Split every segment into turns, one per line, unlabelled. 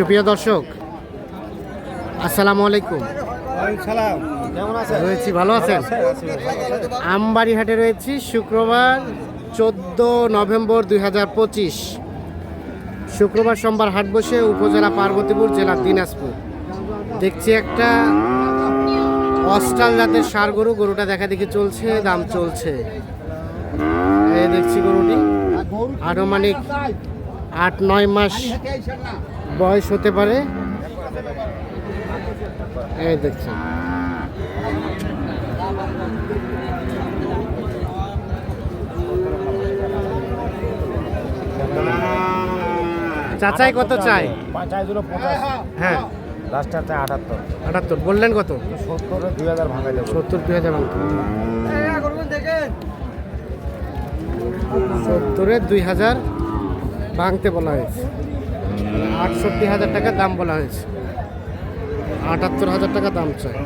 সুপ্রিয় দর্শক, আসসালামু আলাইকুম। রয়েছি, ভালো আছেন? আমবাড়ি হাটে রয়েছি, শুক্রবার চোদ্দ নভেম্বর দুই হাজার পঁচিশ। শুক্রবার সোমবার হাট বসে উপজেলা পার্বতীপুর জেলা দিনাজপুর। দেখছি একটা অস্টাল জাতের সার গরু, গরুটা দেখা দেখি চলছে, দাম চলছে। দেখছি গরুটি। আনুমানিক আট নয় মাস বয়স হতে পারে। এই দেখছেন। চাচাই কত চাই হ্যাঁ।
লাস্টটা চাই আটাত্তর।
আটাত্তর। বললেন কত?
সত্তর দুই হাজার ভাঙা যাবে
সত্তর দুই হাজার সত্তরে দুই হাজার ভাঙতে বলা হয়েছে। আটষট্টি হাজার টাকা দাম বলা হয়েছে। আটাত্তর হাজার টাকা দাম চাই।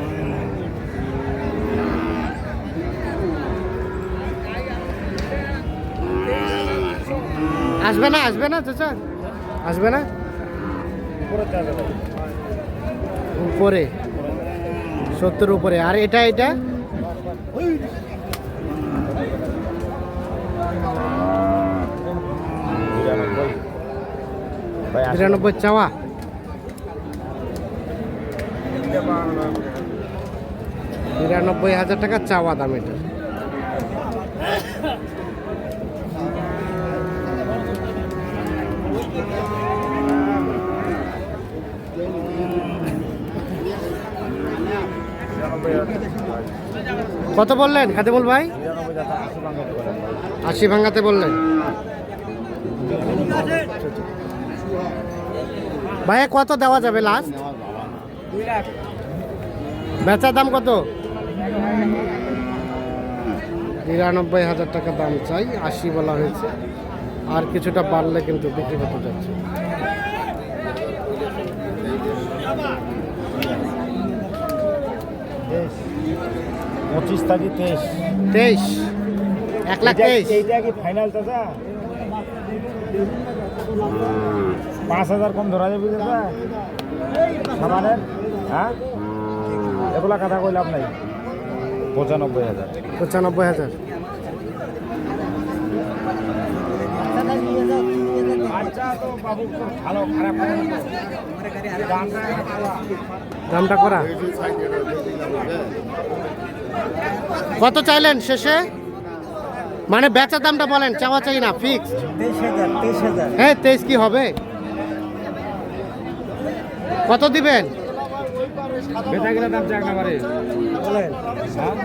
আসবে না আসবে না চাচা? আসবে না?
উপরে।
সত্তর উপরে। আর এটা এটা?
বিরানব্বই
চাওয়া। বিরানব্বই হাজার টাকা চাওয়া দাম এটা। কত বললেন, খাদেমুল ভাই?
আশি
ভাঙাতে বললেন। ভাইয়া কত দেওয়া যাবে লাস্ট বেচার দাম কত? নিরানব্বই হাজার টাকা দাম চাই আশি বলা হয়েছে। আর কিছুটা বাড়লে কিন্তু বিক্রি করতে যাচ্ছে।
পঁচিশ তারিখ তেইশ।
তেইশ। এক লাখ তেইশ।
এইটা কি ফাইনাল চাচা পাঁচ হাজার কম ধরা যাবে সামানের হ্যাঁ? এগুলা কথা কই লাভ নাই। পঁচানব্বই হাজার।
পঁচানব্বই হাজার।
আচ্ছা
দামটা করা। কত চাইলেন শেষে? মানে বেচার দামটা বলেন চাওয়া চাই না ফিক্স হ্যাঁ তেইশ কি হবে? কত দিবেন?
হ্যাঁ?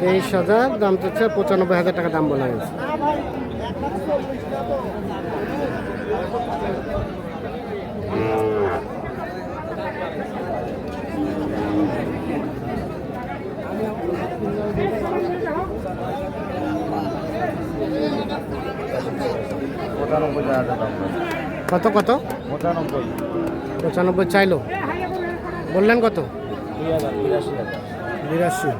তেইশ হাজার
দাম চাচ্ছে পঁচানব্বই হাজার টাকা দাম বলা হয়েছে।
পঁচানব্বই হাজার দাম
কত কত?
পঁচানব্বই।
পঁচানব্বই চাইলো। বললেন কত?
বিরাশি।
বিরাশি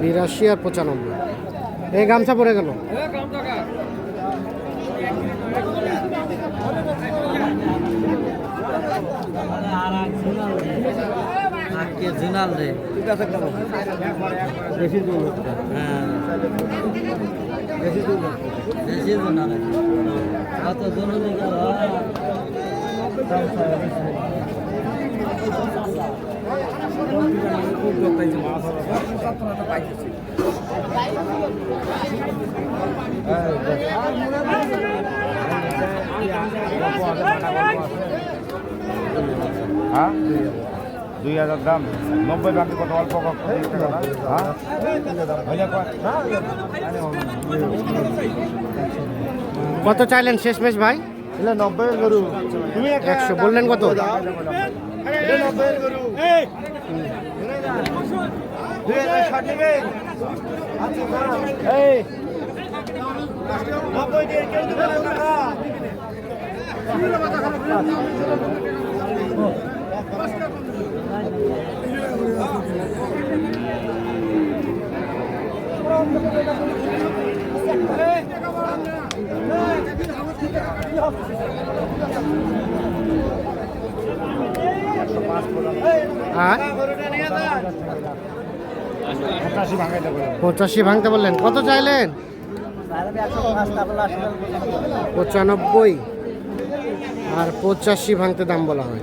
বিরাশি আর পঁচানব্বই। এই গামছা পরে গেল।
আজকে জিনাল রে?
বেশি দূর
হ্যাঁ।
বেশি দূর
বেশি জিনাল কত জরুরি
হ্যাঁ? দুই হাজার দাম। নব্বই দাম কত? অল্প কত? হ্যাঁ?
কত চাইলেন শেষমেশ ভাই?
নব্বই গরু। তুমি
একশো। বললেন কত?
নব্বই পঁচাশি
ভাঙতে বললেন। কত চাইলেন? পঁচানব্বই। আর পঁচাশি ভাঙতে দাম বলা হয়।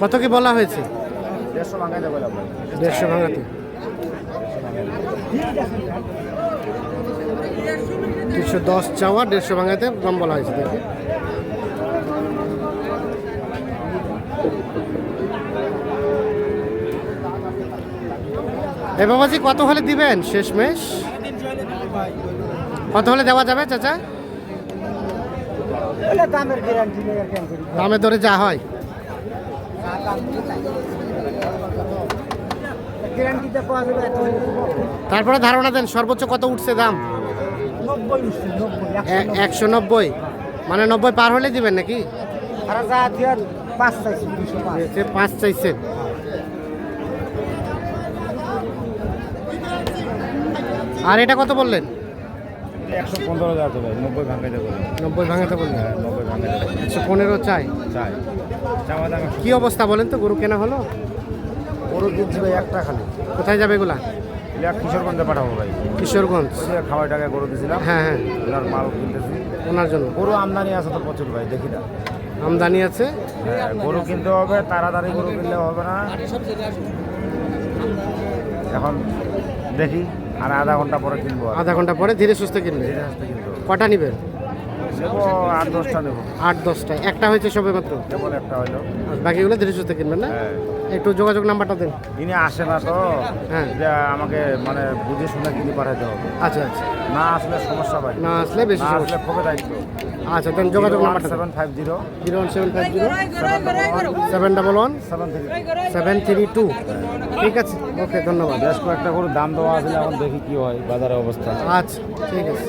কত কি বলা হয়েছে?
দেড়শো
ভাঙাতে। দুশো দশ চাওয়া, দেড়শো ভাঙাতে দাম বলা হয়েছে দেখি। এ বাবাজি, কত হলে দিবেন? শেষমেশ? কত হলে দেওয়া যাবে চাচা? দামে দরে যা হয়। তারপরে ধারণা দেন সর্বোচ্চ কত উঠছে দাম? একশো নব্বই। মানে নব্বই পার হলে দিবেন নাকি?
পাঁচ
চাইছেন আর এটা কত বললেন?
একশো পনেরো হাজার ভাই নব্বই ভাঙাইতে বললাম
নব্বই ভাঙাতে বললেন
হ্যাঁ নব্বই ভাঙাইতে বললাম
একশো পনেরো চাই?
চাই। চাওয়া দাম
কি অবস্থা বলেন তো গরু কেনা হলো?
গরু কিনছি ভাই একটা খালি।
কোথায় যাবে এগুলা?
এটা কিশোরগঞ্জে পাঠাবো ভাই।
কিশোরগঞ্জ?
খাওয়াই টাকা গরু দিয়েছিলাম
হ্যাঁ হ্যাঁ।
ওনার মাল কিনতেছি।
ওনার জন্য?
গরু আমদানি আছে তো প্রচুর ভাই দেখি না।
আমদানি আছে?
হ্যাঁ, গরু কিনতে হবে তাড়াতাড়ি গরু কিনলে হবে না। এখন দেখি। আর আধা ঘণ্টা পরে কিনবো
আধা ঘণ্টা পরে ধীরে সুস্থে কিনবে। কটা নিবেন?
নেব আট দশটা নেব
আট দশটা একটা হয়েছে সবে মাত্র
কেবল একটা
আর বাকিগুলো ধীরে সুস্থে কিনবেন না?
হ্যাঁ।
একটু যোগাযোগ নাম্বারটা দেন।
ইনি আসে না তো।
হ্যাঁ।
যে আমাকে মানে বুঝে শুনে কিনে পাঠাতে হবে।
আচ্ছা আচ্ছা।
না আসলে সমস্যা ভাই
না আসলে বেশি সমস্যা।
আসলে খুবই দায়িত্ব।
আচ্ছা দেন যোগাযোগ নাম্বারটা
seven five zero.
Zero one seven five zero. Seven double one.
Seven three
seven three two. ঠিক আছে। ওকে ধন্যবাদ।
বেশ কয়েকটা করে দাম দেওয়া আছে এখন দেখি কি হয় বাজারের অবস্থা।
আচ্ছা ঠিক আছে।